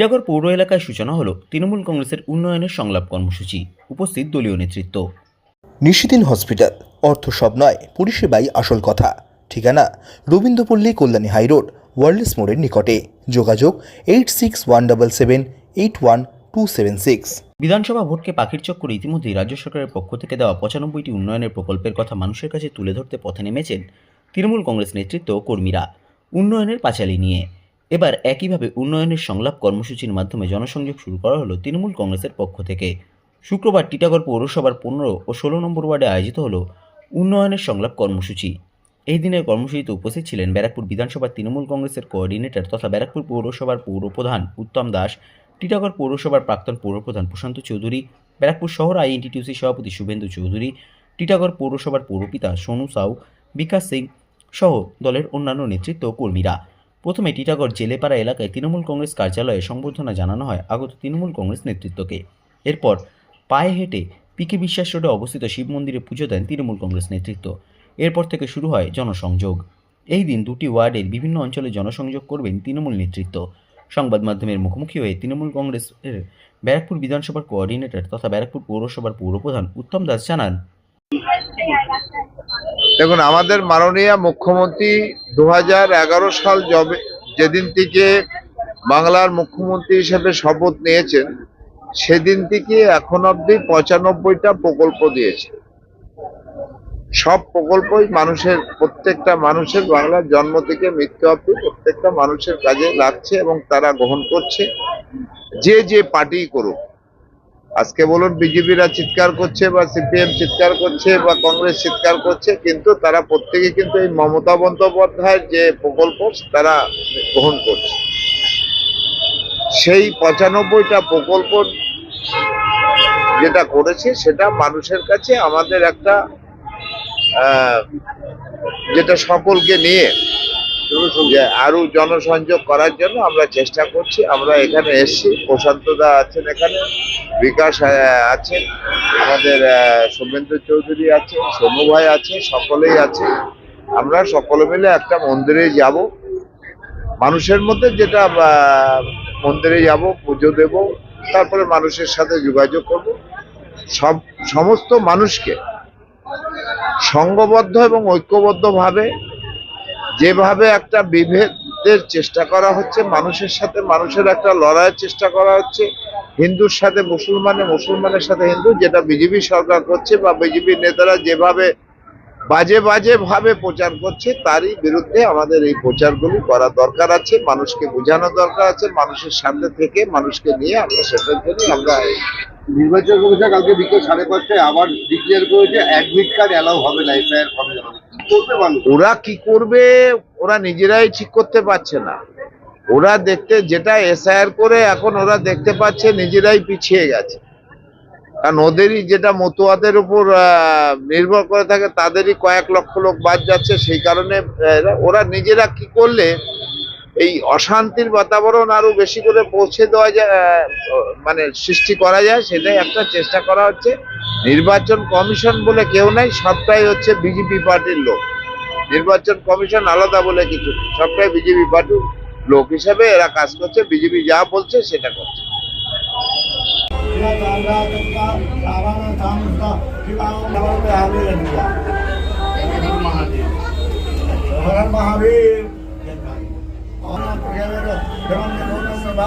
টিটাগড় পৌর এলাকায় সূচনা হলো তৃণমূল কংগ্রেসের উন্নয়নের সংলাপ কর্মসূচি উপস্থিত দলীয় নেতৃত্ব। নিশিদিন হসপিটাল অর্থ সব নয় পরিষেবাই আসল কথা। ঠিকানা রবীন্দ্রপল্লী কল্যাণী হাইরোড ওয়ার্ল্ডস মোড়ের নিকটে। যোগাযোগ eight six one double seven eight one two seven six. বিধানসভা ভোটকে পাখির চক্কর ইতিমধ্যেই রাজ্য সরকারের পক্ষ থেকে দেওয়া পঁচানব্বইটি উন্নয়নের প্রকল্পের কথা মানুষের কাছে তুলে ধরতে পথে নেমেছেন তৃণমূল কংগ্রেস নেতৃত্ব কর্মীরা উন্নয়নের পাঁচালী নিয়ে। এবার একইভাবে উন্নয়নের সংলাপ কর্মসূচির মাধ্যমে জনসংযোগ শুরু করা হলো তৃণমূল কংগ্রেসের পক্ষ থেকে। শুক্রবার টিটাগড় পৌরসভার পনেরো ও ষোলো নম্বর ওয়ার্ডে আয়োজিত হলো উন্নয়নের সংলাপ কর্মসূচি। এই দিনের কর্মসূচিতে উপস্থিত ছিলেন ব্যারাকপুর বিধানসভার তৃণমূল কংগ্রেসের কোঅর্ডিনেটর তথা ব্যারাকপুর পৌরসভার পৌরপ্রধান উত্তম দাস, টিটাগড় পৌরসভার প্রাক্তন পৌরপ্রধান প্রশান্ত চৌধুরী, ব্যারাকপুর শহর আইএনটিটিউসি সভাপতি শুভেন্দু চৌধুরী, টিটাগড় পৌরসভার পৌরপিতা সোনু সাউ, বিকাশ সিং সহ দলের অন্যান্য নেতৃত্ব কর্মীরা। প্রথমে টিটাগড় জেলেপাড়া এলাকায় তৃণমূল কংগ্রেস কার্যালয়ে সংবর্ধনা জানানো হয় আগত তৃণমূল কংগ্রেস নেতৃত্বকে। এরপর পায়ে হেঁটে পিকে বিশ্বাস রোডে অবস্থিত শিব মন্দিরে পুজো দেন তৃণমূল কংগ্রেস নেতৃত্ব। এরপর থেকে শুরু হয় জনসংযোগ। এই দিন দুটি ওয়ার্ডের বিভিন্ন অঞ্চলে জনসংযোগ করবেন তৃণমূল নেতৃত্ব। সংবাদ মাধ্যমের মুখোমুখি হয়ে তৃণমূল কংগ্রেসের ব্যারাকপুর বিধানসভার কোঅর্ডিনেটর তথা ব্যারাকপুর পৌরসভার পৌরপ্রধান উত্তম দাস জানান দেখুন, আমাদের মাননীয় মুখ্যমন্ত্রী দু হাজার এগারো সাল জবে যেদিন থেকে বাংলার মুখ্যমন্ত্রী হিসেবে শপথ নিয়েছেন, সেদিন থেকে এখন অবধি পঁচানব্বইটা প্রকল্প দিয়েছে। সব প্রকল্পই মানুষের, প্রত্যেকটা মানুষের, বাংলার জন্ম থেকে মৃত্যু অবধি প্রত্যেকটা মানুষের কাজে লাগছে এবং তারা গ্রহণ করছে। যে যে পার্টি করুক আজকে বলুন, বিজেপিরা চিৎকার করছে বা সিপিএম চিৎকার করছে বা কংগ্রেস চিৎকার করছে, কিন্তু তারা প্রত্যেকে কিন্তু এই মমতা বন্দ্যোপাধ্যায়ের যে প্রকল্প, তারা গ্রহণ করছে। সেই পঁচানব্বইটা প্রকল্প যেটা করেছে, সেটা মানুষের কাছে আমাদের একটা যেটা সকলকে নিয়ে যে আরও জনসংযোগ করার জন্য আমরা চেষ্টা করছি। আমরা এখানে এসেছি। প্রশান্ত দা আছেন এখানে, বিকাশ আছেন। আমাদের শুভেন্দু চৌধুরী আছে সোনু ভাই আছে সকলেই আছে আমরা সকলে মিলে একটা মন্দিরে যাব। মানুষের মধ্যে যেটা মন্দিরে যাব, পুজো দেব, তারপরে মানুষের সাথে যোগাযোগ করব। সব, সমস্ত মানুষকে সংঘবদ্ধ এবং ঐক্যবদ্ধভাবে যেভাবে একটা বিভেদের চেষ্টা করা হচ্ছে, মানুষের সাথে মানুষের একটা লড়াইয়ের চেষ্টা করা হচ্ছে, হিন্দুর সাথে মুসলমানে মুসলমানের সাথে হিন্দু, যেটা বিজেপি সরকার করছে বা বিজেপি নেতারা যেভাবে বাজে বাজে ভাবে প্রচার করছে, তারই বিরুদ্ধে আমাদের এই প্রচারগুলি করা দরকার আছে, মানুষকে বোঝানো দরকার আছে, মানুষের সামনে থেকে মানুষকে নিয়ে আমরা সেটার জন্য আমরা নির্বাচন কমিশন কালকে বিকেল সাড়ে পাঁচটায় আবার ডিক্লেয়ার করেছে অ্যাডমিট কার্ড অ্যালাউ হবে না এফআইআর জমা ওরা কি করবে, ওরা নিজেরাই ঠিক করতে পারছে না। ওরা দেখতে যেটা এসআইআর করে, এখন ওরা দেখতে পাচ্ছে নিজেরাই পিছিয়ে গেছে। কারণ ওদেরই যেটা মতুয়াদের উপর নির্ভর করে থাকে, তাদেরই কয়েক লক্ষ লোক বাদ যাচ্ছে। সেই কারণে ওরা নিজেরা কি করলে, এই অশান্তির বাতাবরণ আরও বেশি করে পৌঁছে দেওয়া যায় মানে সৃষ্টি করা যায়, সেটাই একটা চেষ্টা করা হচ্ছে। নির্বাচন কমিশন বলে কেউ নাই সবটাই হচ্ছে বিজেপি পার্টির লোক নির্বাচন কমিশন আলাদা বলে কিছু নেই। সবটাই বিজেপি পার্টির লোক হিসাবে এরা কাজ করছে বিজেপি যা বলছে সেটা করছে महावीर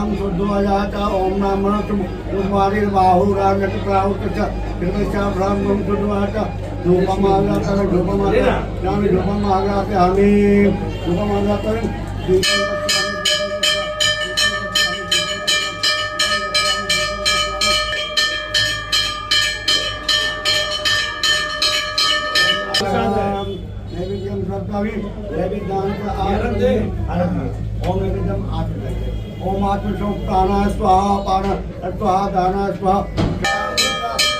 राम शुद्धोजाता ओम नामणत कुमारी बाहु रागत प्राहुत कृतश्चाप राम गुम शुद्धोजाता धूपम आजाता है धूपम आजाता राम धूपम आजाता हमीम धूपम आजाता है नैवेद्यम सत्ता भी नैवेद्य दान का आरंभ ઓમ એકદમ આત્મ ઓમ આત્મ સ્વ પ્રાણા સ્વાહા પ્રાણ સ્વાહા દાના સ્વાહા.